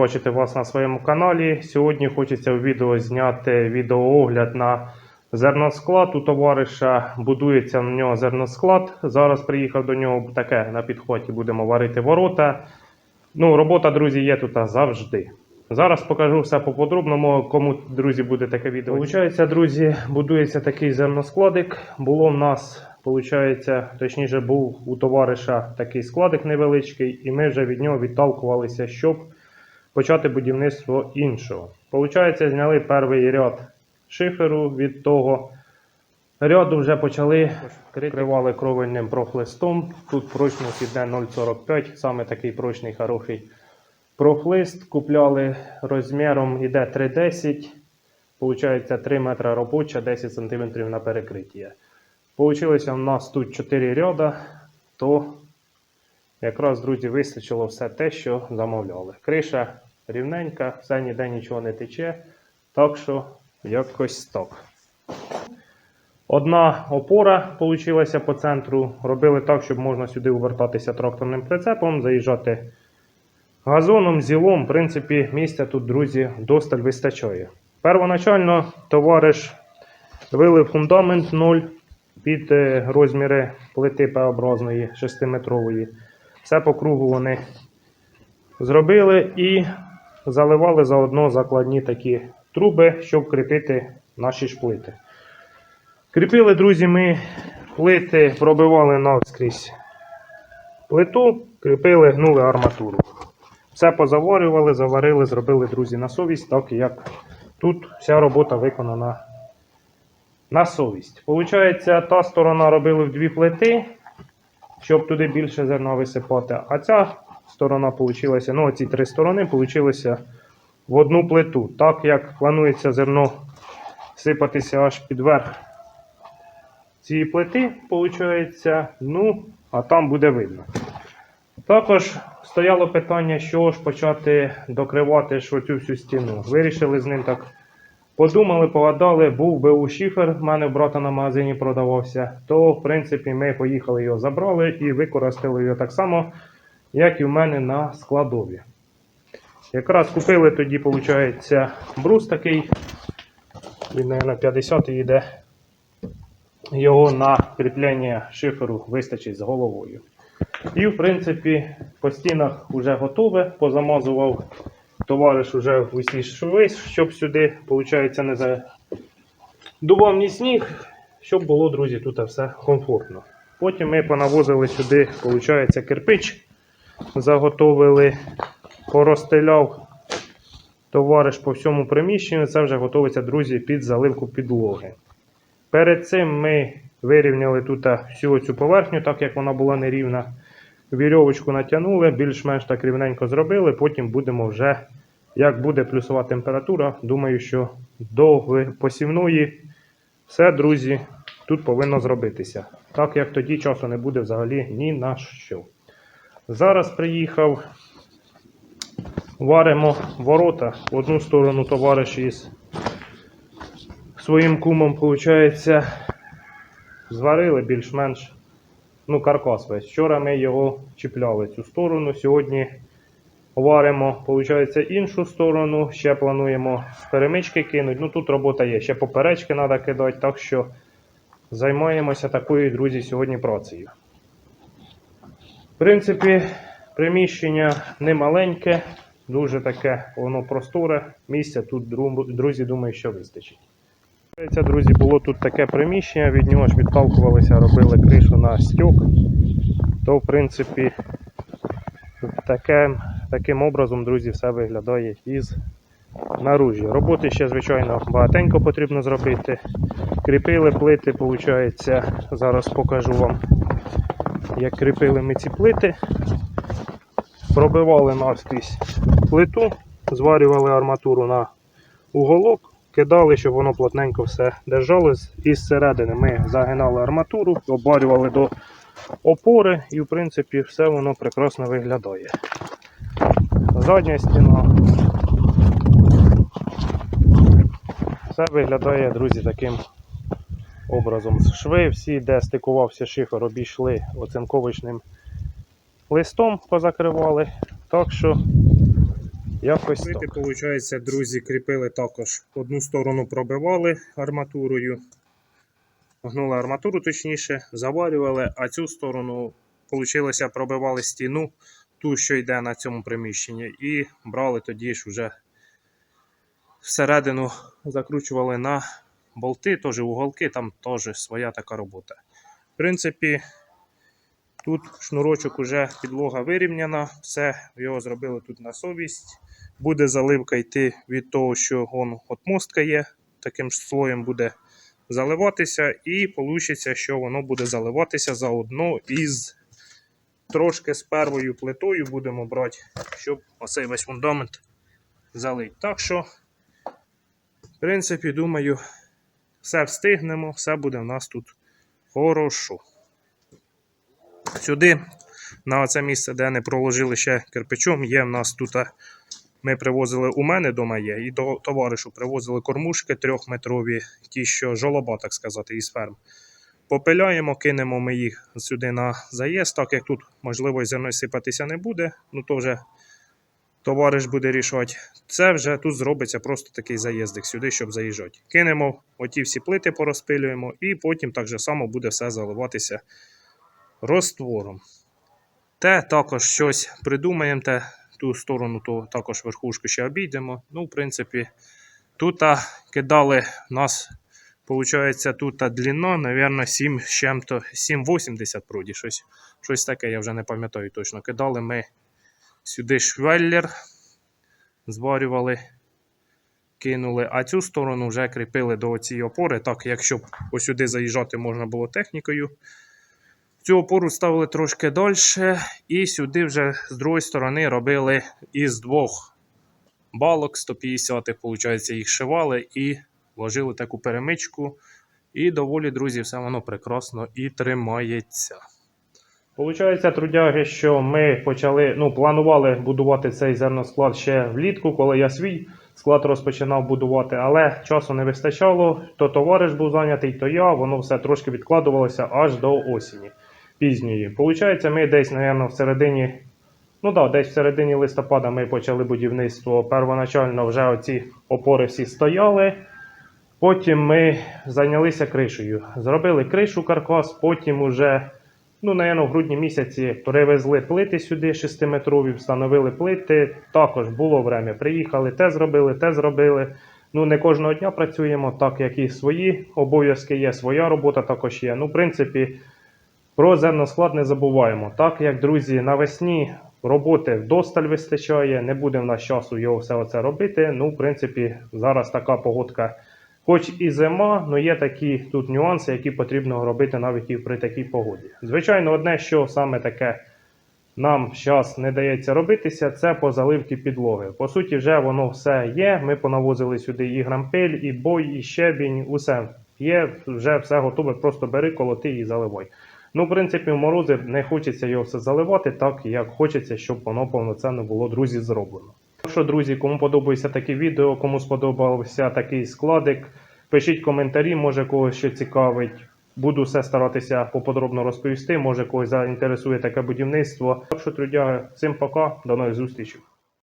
бачити вас на своєму каналі. Сьогодні хочеться в відео зняти відеоогляд на зерносклад. У товариша будується в нього зерносклад. Зараз приїхав до нього таке на підході. Будемо варити ворота. Ну, робота, друзі, є тут завжди. Зараз покажу все по подробному, кому, друзі, буде таке відео. Получається, друзі, будується такий зерноскладик. Було в нас, получається, точніше, був у товариша такий складик невеличкий, і ми вже від нього відталкувалися, щоб почати будівництво іншого. Получається, зняли перший ряд шиферу від того. Ряду вже почали крикривали кровельним прохлистом. Тут прочність іде 0,45, саме такий прочний хороший прохлист. Купляли розміром іде 3,10. Получається 3 метри робоча, 10 см на перекриття. Получилося в нас тут 4 ряда, то якраз, друзі, вистачило все те, що замовляли. Криша рівненька, все ніде нічого не тече. Так що якось так. Одна опора получилася по центру. Робили так, щоб можна сюди увертатися тракторним прицепом, заїжджати газоном, зілом. В принципі, місця тут, друзі, досталь вистачає. Первоначально товариш вилив фундамент 0 під е, розміри плити П-образної 6-метрової. Все по кругу вони зробили і заливали заодно закладні такі труби, щоб кріпити наші шплити. Кріпили, друзі, ми плити пробивали навскрізь плиту, кріпили, гнули арматуру. Все позаварювали, заварили, зробили, друзі, на совість, так як тут вся робота виконана на совість. Получається, та сторона робили в дві плити, щоб туди більше зерна висипати. А ця сторона получилася, ну, оці три сторони получилися в одну плиту. Так як планується зерно сипатися аж під верх цієї плити, виходить, ну, а там буде видно. Також стояло питання, що ж почати докривати ж оцю всю стіну. Вирішили з ним так. Подумали, погадали, був БУ шифер, в мене брата на магазині продавався, то в принципі ми поїхали його забрали і використали його так само, як і в мене на складові. Якраз купили тоді, виходить, брус такий, він, мабуть, 50 йде. Його на кріплення шиферу вистачить з головою. І, в принципі, по стінах вже готове. Позамазував товариш уже усі шви, щоб сюди, виходить, не задував ні сніг, щоб було, друзі, тут все комфортно. Потім ми понавозили сюди, виходить, кирпич, заготовили, поростеляв товариш по всьому приміщенню. Це вже готується, друзі, під заливку підлоги. Перед цим ми вирівняли тут всю цю поверхню, так як вона була нерівна. Вірьовочку натягнули, більш-менш так рівненько зробили. Потім будемо вже, як буде плюсова температура, думаю, що до посівної все, друзі, тут повинно зробитися. Так як тоді часу не буде взагалі ні на що. Зараз приїхав, варимо ворота. В одну сторону товариш із своїм кумом, виходить, зварили більш-менш ну, каркас весь. Вчора ми його чіпляли цю сторону. Сьогодні варимо, виходить, іншу сторону. Ще плануємо перемички кинути. Ну тут робота є. Ще поперечки треба кидати, так що займаємося такою, друзі, сьогодні працею. В принципі, приміщення не маленьке, дуже таке воно просторе. Місця тут, друзі, думаю, що вистачить. Друзі, було тут таке приміщення, від нього ж відталкувалися, робили кришу на стьок. То, в принципі, таке, таким образом, друзі, все виглядає із наружі. Роботи ще, звичайно, багатенько потрібно зробити. Кріпили плити, виходить, зараз покажу вам, як кріпили ми ці плити. Пробивали навскрізь плиту, зварювали арматуру на уголок. Кидали, щоб воно плотненько все держалось. І зсередини ми загинали арматуру, обварювали до опори і, в принципі, все воно прекрасно виглядає. Задня стіна. Все виглядає, друзі, таким образом. Шви всі, де стикувався шифер, обійшли оцинковочним листом, позакривали. Так що Якось так. виходить, друзі, кріпили також. Одну сторону пробивали арматурою, гнули арматуру точніше, заварювали, а цю сторону, вийшло, пробивали стіну, ту, що йде на цьому приміщенні, і брали тоді ж вже всередину, закручували на болти, теж уголки, там теж своя така робота. В принципі, тут шнурочок уже підлога вирівняна, все його зробили тут на совість. Буде заливка йти від того, що он отмостка є, таким ж слоєм буде заливатися, і вийде, що воно буде заливатися заодно із трошки з первою плитою будемо брати, щоб оцей весь фундамент залити. Так що, в принципі, думаю, все встигнемо, все буде в нас тут хорошо. Сюди, на це місце, де не проложили ще кирпичом, є в нас тут. Ми привозили у мене вдома є, і до товаришу привозили кормушки трьохметрові, ті, що жолоба, так сказати, із ферм. Попиляємо, кинемо ми їх сюди на заїзд, так як тут, можливо, зерно сипатися не буде, ну то вже товариш буде рішати. Це вже тут зробиться просто такий заїздик сюди, щоб заїжджати. Кинемо оті всі плити, порозпилюємо, і потім так же само буде все заливатися розтвором. Те також щось придумаємо, те ту сторону, то також верхушку ще обійдемо. Ну, в принципі, тут кидали нас, виходить, тут длина, мабуть, 7 з чим-то, 7,80 проді, щось, щось таке, я вже не пам'ятаю точно. Кидали ми сюди швеллер, зварювали, кинули, а цю сторону вже кріпили до цієї опори. Так, якщо ось сюди заїжджати можна було технікою. Цю опору ставили трошки далі, і сюди вже з другої сторони робили із двох балок 150-х, виходить, їх шивали і вложили таку перемичку. І доволі, друзі, все воно прекрасно і тримається. Получається, трудяги, що ми почали, ну, планували будувати цей зерносклад ще влітку, коли я свій склад розпочинав будувати, але часу не вистачало. То товариш був зайнятий, то я, воно все трошки відкладувалося аж до осені пізньої. Получається, ми десь, мабуть, в середині, ну да, десь в середині листопада ми почали будівництво. Первоначально вже оці опори всі стояли. Потім ми зайнялися кришею. Зробили кришу каркас, потім уже, ну, напевно, в грудні місяці привезли плити сюди 6-метрові, встановили плити. Також було время. Приїхали, те зробили, те зробили. Ну, не кожного дня працюємо, так як і свої обов'язки є, своя робота також є. Ну, в принципі, про зерносклад не забуваємо. Так як, друзі, навесні роботи вдосталь вистачає, не буде в нас часу його все оце робити. Ну, в принципі, зараз така погодка, хоч і зима, але є такі тут нюанси, які потрібно робити навіть і при такій погоді. Звичайно, одне, що саме таке нам зараз не дається робитися, це по заливці підлоги. По суті, вже воно все є. Ми понавозили сюди і грампель, і бой, і щебінь, усе є, вже все готове. Просто бери, колоти і заливай. Ну, в принципі, в морози не хочеться його все заливати, так як хочеться, щоб воно повноцінно було, друзі, зроблено. Так що, друзі, кому подобається таке відео, кому сподобався такий складик, пишіть коментарі, може когось що цікавить. Буду все старатися поподробно розповісти, може когось заінтересує таке будівництво. Так що, трудяги, всім пока, до нових зустрічей.